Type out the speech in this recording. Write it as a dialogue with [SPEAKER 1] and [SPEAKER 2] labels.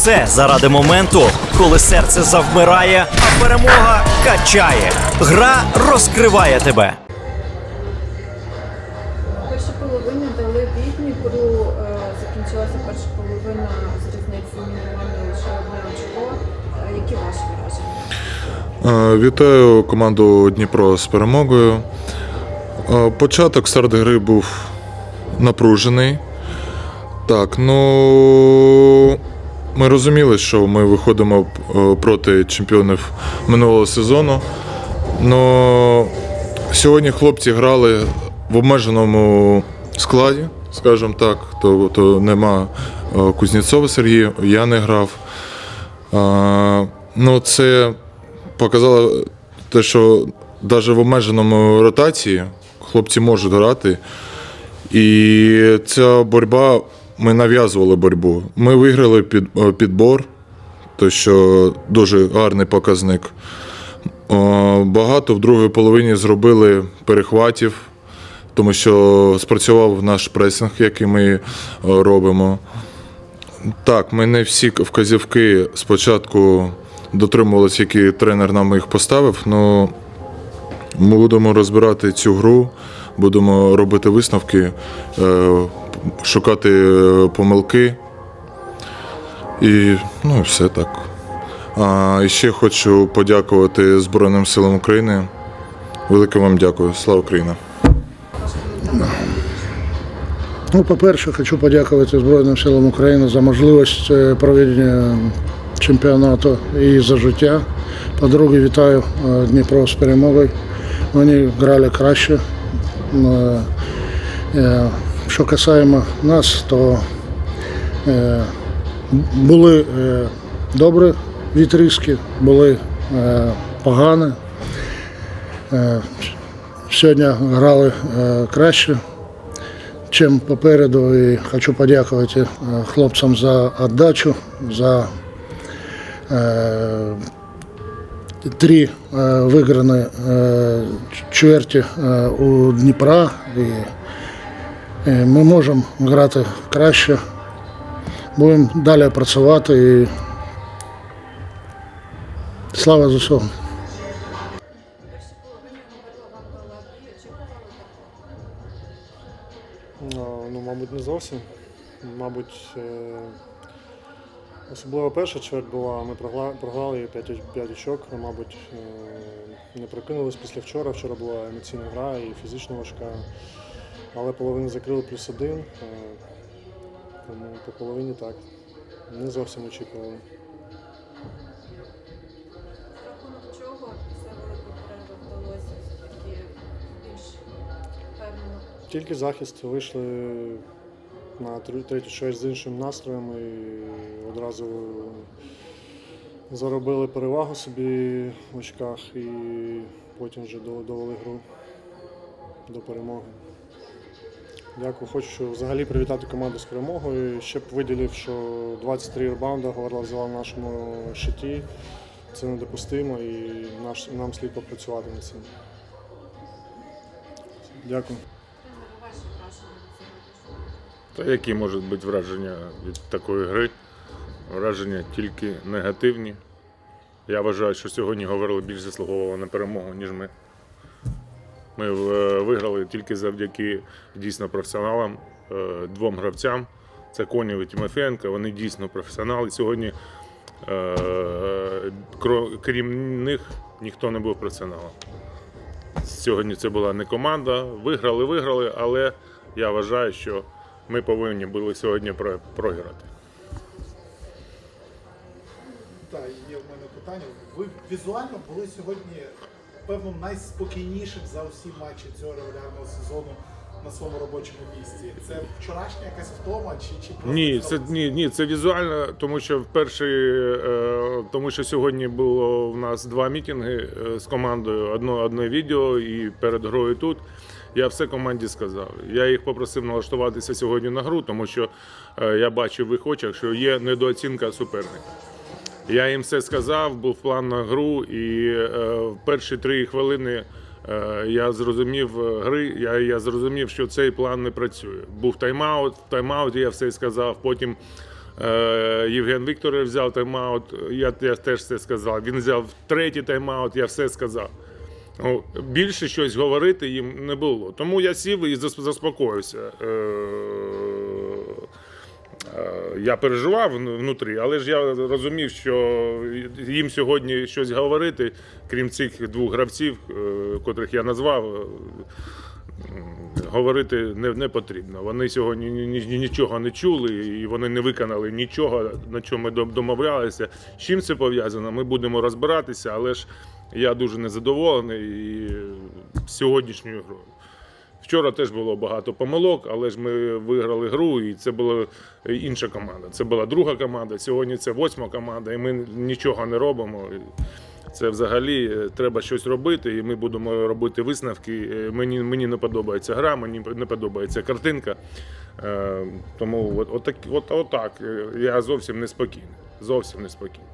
[SPEAKER 1] все заради моменту, коли серце завмирає, а перемога качає. Гра розкриває тебе.
[SPEAKER 2] Перша половина дали бій Дніпру, е, закінчилася перша половина з різницею мінімальною лише одне очко. Е, Які ваші враження?
[SPEAKER 3] Е, Вітаю команду Дніпро з перемогою. Е, Початок старт гри був напружений. Так, ну ми розуміли, що ми виходимо е, проти чемпіонів минулого сезону. Но сьогодні хлопці грали в обмеженому складі, скажімо так. То, то нема е, Кузнєцова Сергія, я не грав. Е, Ну, це показало те, що навіть в обмеженому ротації хлопці можуть грати. І ця боротьба, ми нав'язували боротьбу. Ми виграли під, е, підбор, то що дуже гарний показник. Багато в другій половині зробили перехватів, тому що спрацював наш пресинг, який ми е, робимо. Так, ми не всі вказівки спочатку дотримувалися, які тренер нам їх поставив. але ми будемо розбирати цю гру, будемо робити висновки, е, шукати е, помилки. І ну, все так. А ще хочу подякувати Збройним силам України. Велике вам дякую. Слава Україні!
[SPEAKER 4] Ну, по-перше, хочу подякувати Збройним силам України за можливість е, проведення чемпіонату і за життя. По-друге, вітаю е, Дніпро з перемогою. Вони грали краще. Що касаємо нас, то е, були е, добрі відрізки, були е, погані. Е, Сьогодні грали е, краще чим попереду. І хочу подякувати е, хлопцям за віддачу, за е, три е, виграні е, чверті е, у Дніпра. І, ми можемо грати краще. Будемо далі працювати і слава ЗСУ.
[SPEAKER 5] А, Ну, мабуть, не зовсім. Мабуть, е, особливо перша чверть була, ми програли 5, 5 очок, мабуть, е, не прокинулись після вчора. Вчора була емоційна гра і фізично важка. Але половину закрили плюс один. е, Тому по половині так. Не зовсім очікували.
[SPEAKER 2] Рахунок чого після великої перерви вдалося все-таки більш впевнено
[SPEAKER 5] Тільки захист вийшли на третю чверть з іншим настроєм і одразу заробили перевагу собі в очках і потім вже довели гру до перемоги. Дякую. Хочу взагалі привітати команду з перемогою. Ще б виділив, що 23 ребаунда Говерла взяла в нашому щиті. Це недопустимо і наш, нам слід попрацювати над цим. Дякую.
[SPEAKER 6] Та які можуть бути враження від такої гри? Враження тільки негативні. Я вважаю, що сьогодні говорили більш заслуговували на перемогу, ніж ми. Ми е, виграли тільки завдяки дійсно професіоналам, е, двом гравцям. Це Конєв і Тимофієнко. Вони дійсно професіонали. Сьогодні, е, крім них, ніхто не був професіоналом. Сьогодні це була не команда. Виграли, виграли, але я вважаю, що ми повинні були сьогодні програти.
[SPEAKER 7] Так, є в мене питання. Ви візуально були сьогодні, певно, найспокійнішим за усі матчі цього регулярного сезону на своєму робочому місці. Це вчорашня якась втома чи, чи просто
[SPEAKER 6] Ні, це ні, ні, це візуально, тому що в перший, е, тому що сьогодні було в нас два мітинги е, з командою. Одно одне відео і перед грою тут. Я все команді сказав. Я їх попросив налаштуватися сьогодні на гру, тому що е, я бачив в їх очах, що є недооцінка суперника. Я їм все сказав, був план на гру, і е, в перші три хвилини е, я зрозумів е, гри, я, я зрозумів, що цей план не працює. Був тайм-аут, в тайм-ауті я все сказав. Потім Е, Євген Вікторович взяв тайм-аут, я, я теж все сказав. Він взяв третій тайм-аут, я все сказав. Більше щось говорити їм не було. Тому я сів і заспокоївся. Е, Я переживав внутрі, але ж я розумів, що їм сьогодні щось говорити, крім цих двох гравців, е, котрих я назвав, е, говорити не, не потрібно. Вони сьогодні ні- ні- нічого не чули і вони не виконали нічого, на чому ми домовлялися. З чим це пов'язано? Ми будемо розбиратися, але ж я дуже незадоволений і сьогоднішньою грою. Вчора теж було багато помилок, але ж ми виграли гру, і це була інша команда. Це була друга команда. Сьогодні це восьма команда, і ми нічого не робимо. Це взагалі е, треба щось робити, і ми будемо робити висновки. Е, Мені, мені не подобається гра, мені не подобається картинка. Е, Тому от, от, так- от, от так. Я зовсім неспокійний. Зовсім неспокійний.